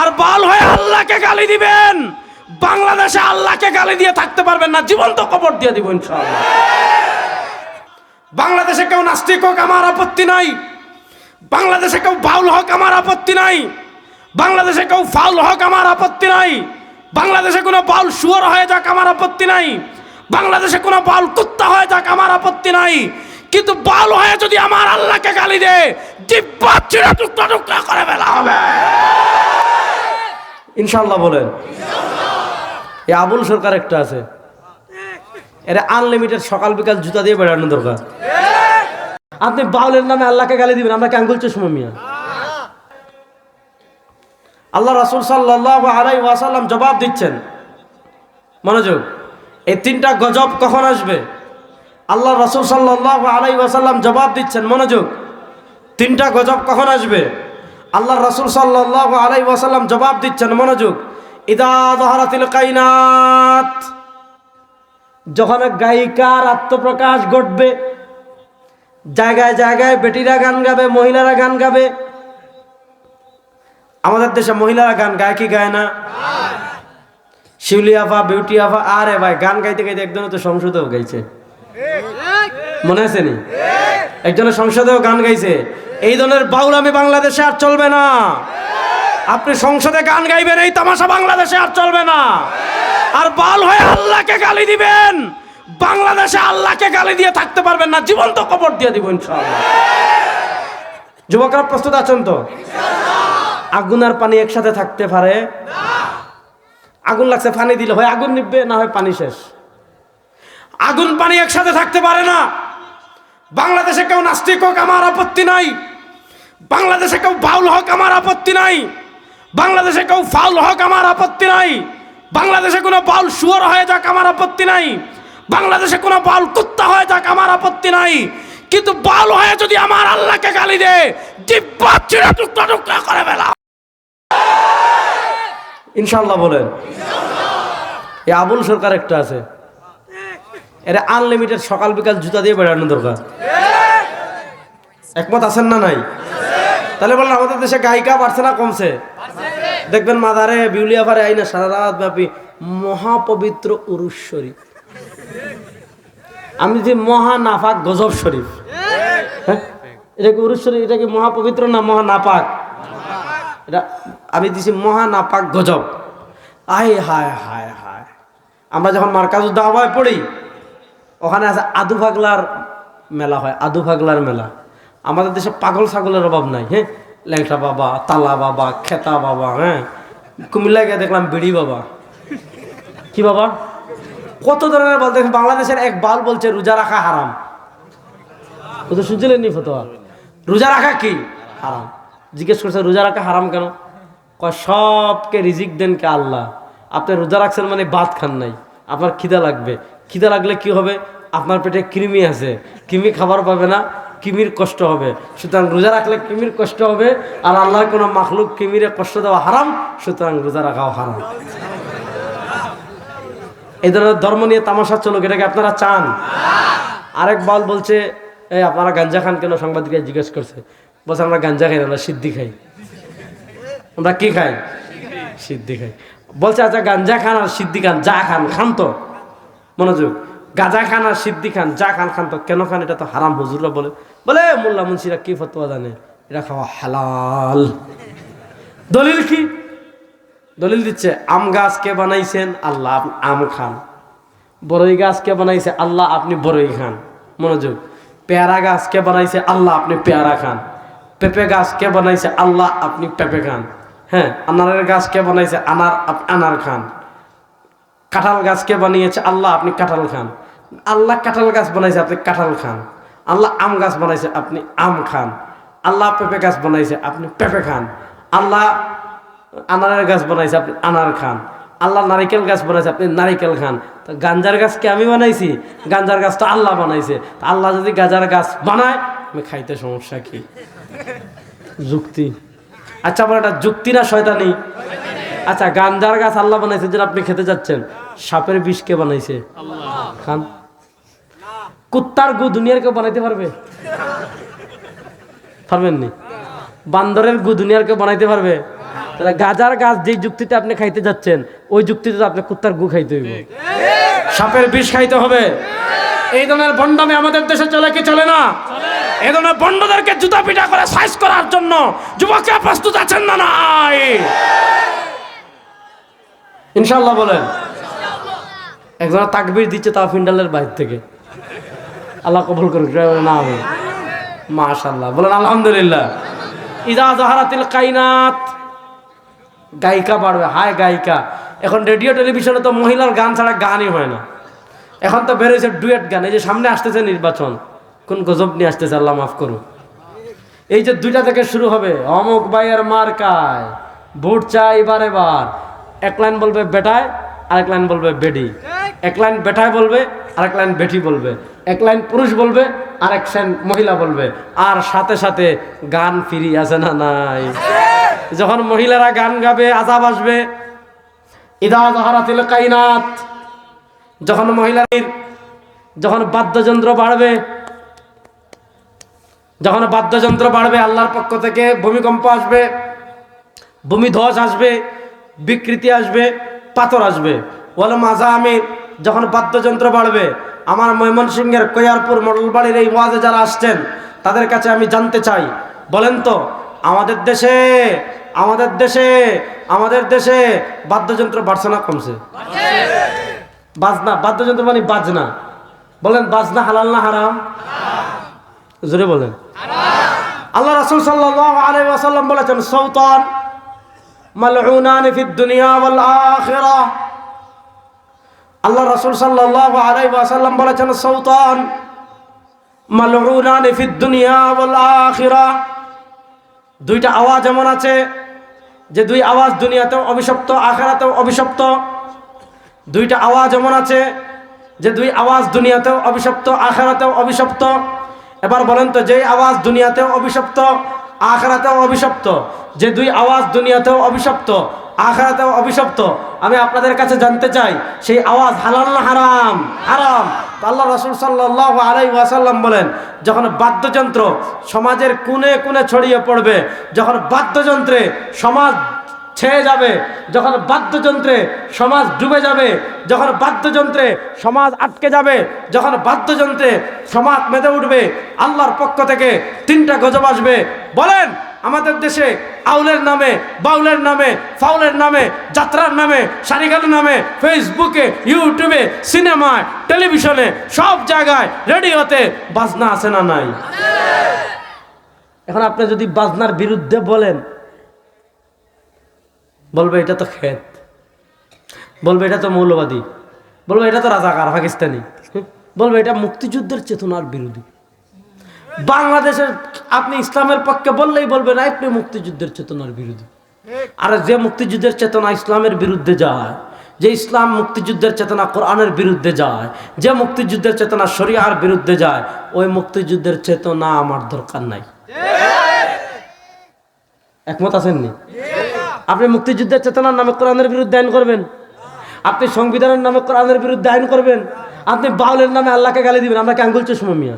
আর বাল হয়ে আল্লাহকে গালি দিবেন। বাংলাদেশে আল্লাহকে গালি দিয়ে থাকতে পারবেন না। জীবন্ত কবর দিয়ে দিব বাংলাদেশে কেউ নাস্তিক হোক আমার আপত্তি নাই। বাংলাদেশে কেউ বাউল হোক আমার আপত্তি নাই। বাংলাদেশে কেউ ফাউল হোক আমার আপত্তি নাই। বাংলাদেশে কোনো বাউল শুয়ার হয়ে যাক আমার আপত্তি নাই। বাংলাদেশে কোনো বাউল কুত্তা হয়ে যাক আমার আপত্তি নাই। কিন্তু বাউল হয়ে যদি আমার আল্লাহকে গালি দে জিব্বা চিরা টুকরা টুকরা করে ফেলা হবে। ইনশাল্লাহ বলেন। এই আবুল সরকার একটা আছে। এটা আনলিমিটেড সকাল বিকাল জুতা দিয়ে বেড়ানো দরকার। আপনি বাউলের নামে আল্লাহকে গালি দিবেন, আমরা ক্যাঙ্গুল চশমা মিয়া। আল্লাহ রাসুল সাল্লাহ আলাই ওয়াসাল্লাম জবাব দিচ্ছেন। মনোযোগ। এই তিনটা গজব কখন আসবে? আল্লাহ রাসুল সাল্লাহ আলাই ওয়াসাল্লাম জবাব দিচ্ছেন, মনোযোগ। তিনটা গজব কখন আসবে? আল্লাহ রসুল সাল্লাহ আলাই ওয়াসাল্লাম জবাব দিচ্ছেন মনোযোগ। ইদা দহারাতিল কাইনাত যখন গায়িকার আত্মপ্রকাশ ঘটবে জায়গায় জায়গায় বেটিরা গান গাবে মহিলারা গান গাবে আমাদের দেশে মহিলারা গান গায় কি গায় না? শিউলি আফা বিউটি আফা আরে ভাই গান গাইতে গাইতে একজনে তো সংসদেও গাইছে। মনে আছে নি? একজনের সংসদেও গান গাইছে। এই ধরনের বাউল আমি বাংলাদেশে আর চলবে না। আপনি সংসদে গান গাইবেন, এই তামাশা বাংলাদেশে আর চলবে না। আর বাল হয়ে আল্লাহকে গালি দিবেন, বাংলাদেশে আল্লাহকে গালি দিয়ে থাকতে পারবেন না। জীবন্ত কবর দিয়ে দিব ইনশাআল্লাহ। যুবকরা প্রস্তুত আছেন তো? আগুন আর পানি একসাথে থাকতে পারে। আগুন লাগছে, পানি দিলে হয় আগুন নিববে না হয় পানি শেষ। আগুন পানি একসাথে থাকতে পারে না। বাংলাদেশে কেউ নাস্তিক হোক আমার আপত্তি নাই। বাংলাদেশে কেউ বাউল হোক আমার আপত্তি নাই। বাংলাদেশে কেউ ফাউল হোক আমার আপত্তি নাই। বাংলাদেশে কোনো বাউল শুয়ার হয়ে যাক আমার আপত্তি নাই। বাংলাদেশে কোনো বাউল কুত্তা হয়ে যাক আমার আপত্তি নাই। কিন্তু বাউল হয়ে যদি আমার আল্লাহকে গালি দে, জিব্বা চিরা টুকরা টুকরা করে ফেলা ইনশাল্লাহ বলেন। এই আবুল সরকার একটা আছে। এটা আনলিমিটেড সকাল বিকাল জুতা দিয়ে বেড়ানো দরকার। একমত আছেন না নাই? তাহলে বলেন, আমাদের দেশে গায়িকা বাড়ছে না কমছে? দেখবেন মাদারে বিউলিয়া পারে আইনা, সারা রাত ব্যাপী মহাপবিত্র উরুষ শরীফ। আমি যে মহা নাফাক গজব শরীফ। হ্যাঁ? এটা কি উরুষ শরীফ? এটা কি মহাপবিত্র না মহা নাপাক এটা আমি দিছি মহা নাপাক গজব। আয়, হায় হায় হায়। আমরা যখন মার্কাজুদ দাওয়ায় পড়ি ওখানে আছে আদু পাগলার মেলা হয়, আদু পাগলার মেলা। আমাদের দেশে পাগল ছাগলের অভাব নাই হ্যাঁ? ল্যাংটা বাবা, তালা বাবা, খেতা বাবা হ্যাঁ? কুমিল্লা গিয়ে দেখলাম বিড়ি বাবা। কি বাবা? কত ধরনের বল দেখেন, বাংলাদেশের এক বাল বলছে, রোজা রাখা হারাম। তো শুনছিলেন নি ফতোয়া? রোজা রাখা কি? হারাম। জিজ্ঞেস করছে, রোজা রাখা হারাম কেন? কয়, সবকে রিজিক দেন কে আল্লাহ। আপনি রোজা রাখছেন মানে ভাত খান নাই। আপনার খিদা লাগবে। খিদা লাগলে কি হবে? আপনার পেটে কৃমি আছে। কৃমি খাবার পাবে না, কিমির কষ্ট হবে। সুতরাং রোজা রাখলে কিমির কষ্ট হবে, আর আল্লাহর কোনো মাখলুক কিমিরে কষ্ট দেওয়া হারাম, সুতরাং রোজা রাখাও হারাম। এই ধরনের ধর্ম নিয়ে তামাশা চলুক, এটাকে আপনারা চান। আরেক বল বলছে, এই আপনারা গাঞ্জা খান কেন? সাংবাদিকরা জিজ্ঞেস করছে। বলছে, আমরা গাঞ্জা খাই না, আমরা সিদ্ধি খাই। আমরা কি খাই? সিদ্ধি খাই। বলছে আচ্ছা গাঞ্জা খান আর সিদ্ধি খান, যা খান খান তো। মনোযোগ। গাজা খান আর সিদ্ধি খান, যা খান খান তো, কেন খান? এটা তো হারাম, হুজুররা বলে। বলে মোল্লা মুন্সিরা কি ফতোয়া জানে? এটা খাওয়া হালাল। দলিল কি? দলিল দিচ্ছে, আম গাছ কে বানাইছেন? আল্লাহ আম খান। বরই গাছ কে বানাইছে? আল্লাহ আপনি বরই খান। মনোযোগ। পেয়ারা গাছ কে বানাইছে? আল্লাহ আপনি পেয়ারা খান। পেঁপে গাছ কে বানাইছে? আল্লাহ আপনি পেঁপে খান। হ্যাঁ আনারের গাছ কে বানাইছে? আনার আনার খান। কাঁঠাল গাছ কে বানিয়েছে, আল্লাহ আপনি কাঁঠাল খান। আল্লাহ কাঁঠাল গাছ বানাইছে, আপনি কাঁঠাল খান। আল্লাহ আম গাছ বানাইছে, আপনি আম খান। আল্লাহ পেঁপে গাছ বানাইছে, আপনি পেঁপে খান। আল্লাহ আনারের গাছ বানাইছে, আপনি আনার খান। আল্লাহ নারিকেল গাছ বানাইছে, আপনি নারিকেল খান। তো গাঞ্জার গাছকে আমি বানাইছি, গাঞ্জার গাছ তো আল্লাহ বানাইছে। আল্লাহ যদি গাজার গাছ বানায়, আমি খাইতে সমস্যা কি? যুক্তি। আচ্ছা আমার এটা যুক্তি না শয়তানি? আচ্ছা গাঞ্জার গাছ আল্লাহ বানাইছে যেটা আপনি খেতে যাচ্ছেন। সাপের বিষ কে বানাইছে? খান। কুত্তার গু দুনিয়ার কেউ বানাইতে পারবে? পারবেন নি? বান্দরের গু দুনিয়ার কেউ বানাইতে পারবে? তাহলে গাজার গাছ যে যুক্তিতে আপনি খাইতে যাচ্ছেন ওই যুক্তিতে আপনি কুত্তার গু খাইতে হইব। সাপের বিষ খাইতে হবে। এই ধরনের বন্ডামে আমাদের দেশে চলে কি চলে না? এই ধরনের বন্ডদেরকে জুতা পিটা করে সাইজ করার জন্য যুবকরা প্রস্তুত আছেন না নাই? ইনশাল্লাহ বলেন। একজন তাকবির দিচ্ছে তা ফিন্ডালের বাইর থেকে। আল্লাহ কবুল করুক না হবে মাশাল্লাহ বলেন, আলহামদুলিল্লাহ। ইদা জাহারাতিল কাইনাত। গায়িকা বাড়বে হায় গায়িকা। এখন রেডিও টেলিভিশনে তো মহিলার গান ছাড়া গানই হয় না। এখন তো বেরোয়েছে ডুয়েট গান। এই যে সামনে আসতেছে নির্বাচন। কোন গজব নিয়ে আসতেছে, আল্লাহ মাফ করুন এই যে দুইটা থেকে শুরু হবে, অমুক বাইয়ের মার কায় ভোট চাই বারে এবার। এক লাইন বলবে বেটায় আরেক লাইন বলবে বেডি। এক লাইন বেটায় বলবে আরেক লাইন বেটি বলবে। এক লাইন পুরুষ বলবে আরেক লাইন মহিলা বলবে। আর সাথে সাথে গান ফিরি আছে না নাই? যখন মহিলারা গান গাবে আজাব আসবে। ইদা জাহারাতিল কাইনাত। যখন মহিলার যখন বাদ্যযন্ত্র বাড়বে যখন বাদ্যযন্ত্র বাড়বে আল্লাহর পক্ষ থেকে ভূমিকম্প আসবে ভূমি ভূমিধ্বস আসবে বিকৃতি আসবে, পাথর আসবে। বলে মাজা আমি যখন বাদ্যযন্ত্র বাড়বে, আমার ময়মনসিংহের কৈয়ারপুর মডলবাড়ির এই ওয়াজে যারা আসছেন, তাদের কাছে আমি জানতে চাই। বলেন তো, আমাদের দেশে আমাদের দেশে আমাদের দেশে বাদ্যযন্ত্র বাড়ছে না কমছে? বাজনা, বাদ্যযন্ত্র মানে বাজনা। বলেন, বাজনা হালাল না হারাম? জোরে বলেন। আল্লাহ রাসূল সাল্লাহ ওয়াসাল্লাম বলেছেন, সৌতান মালউনান ফিদ দুনিয়া ওয়াল আখিরাহ আল্লাহ রাসূল সাল্লাল্লাহু আলাইহি ওয়াসাল্লাম বলেছেন সৌতান মালউনান ফিদ দুনিয়া ওয়াল আখিরাহ দুইটা আওয়াজ এমন আছে, যে দুই আওয়াজ দুনিয়াতেও অভিশপ্ত, আখেরাতেও অভিশপ্ত। দুইটা আওয়াজ এমন আছে, যে দুই আওয়াজ দুনিয়াতেও অভিশপ্ত, আখেরাতেও অভিশপ্ত। এবার বলেন তো, যেই আওয়াজ দুনিয়াতেও অভিশপ্ত আখেরাতেও অভিশপ্ত। যে দুই আওয়াজ দুনিয়াতেও অভিশপ্ত, আখরাতেও অভিশপ্ত। আমি আপনাদের কাছে জানতে চাই, সেই আওয়াজ হালাল না হারাম? হারাম। আল্লাহ রসুল সাল্লাহ আলাই ওয়াসাল্লাম বলেন, যখন বাদ্যযন্ত্র সমাজের কোণে কোণে ছড়িয়ে পড়বে, যখন বাদ্যযন্ত্রে সমাজ ছেয়ে যাবে যখন বাদ্যযন্ত্রে সমাজ ডুবে যাবে যখন বাদ্যযন্ত্রে সমাজ আটকে যাবে যখন বাদ্যযন্ত্রে সমাজ মেতে উঠবে আল্লাহর পক্ষ থেকে তিনটা গজব আসবে। বলেন আমাদের দেশে আউলের নামে বাউলের নামে ফাউলের নামে যাত্রার নামে সারিগানের নামে ফেসবুকে ইউটিউবে সিনেমায় টেলিভিশনে সব জায়গায় রেডিওতে বাজনা আছে না নাই? এখন আপনি যদি বাজনার বিরুদ্ধে বলেন বলবে এটা তো খেত। বলবে এটা তো মৌলবাদী। বলবে এটা তো রাজাকার পাকিস্তানি। বলবে এটা মুক্তিযুদ্ধের চেতনার বিরোধী। বাংলাদেশের আপনি ইসলামের পক্ষে বললেই বলবেন আপনি মুক্তিযুদ্ধের চেতনার বিরোধী। আর যে মুক্তিযুদ্ধের চেতনা ইসলামের বিরুদ্ধে যায় যে ইসলাম মুক্তিযুদ্ধের চেতনা কোরআনের বিরুদ্ধে যায় যে মুক্তিযুদ্ধের চেতনা শরিয়ার বিরুদ্ধে যায় ওই মুক্তিযুদ্ধের চেতনা আমার দরকার নাই। একমত আছেননি আপনি মুক্তিযুদ্ধের চেতনার নামে কোরআনের বিরুদ্ধে আইন করবেন। আপনি সংবিধানের নামে কোরআনের বিরুদ্ধে আইন করবেন। আপনি বাউলের নামে আল্লাহকে গালি দিবেন। আমরা কি আঙ্গুল চশমা মিয়া?